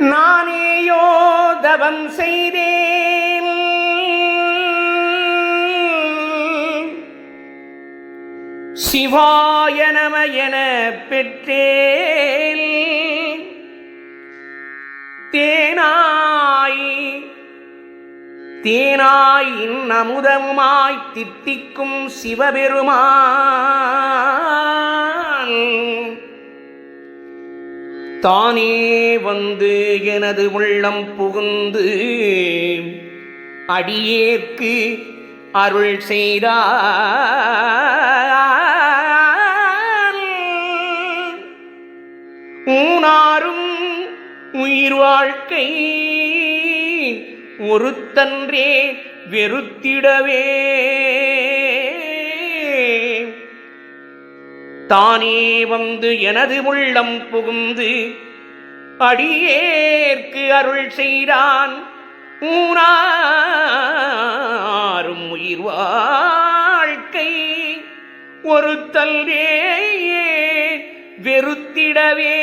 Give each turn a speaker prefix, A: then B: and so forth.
A: நானேயோ தவம் செய்தேன். சிவாய நம என பெற்றேன் தேனாய் தேனாய் அமுதமுமாய் தித்திக்கும் சிவபெருமான். தானே வந்து எனது உள்ளம் புகுந்து அடியேற்கு அருள் செய்தார் ஊனாரும் உயிர் வாழ்க்கை ஒருத்தன்றே வெறுத்திடவே தானே வந்து எனது உள்ளம் புகுந்து அடியேற்கு அருள் செய்தான். ஊனாரும் உயிர் வாழ்க்கை ஒரு தல்லே வெறுத்திடவே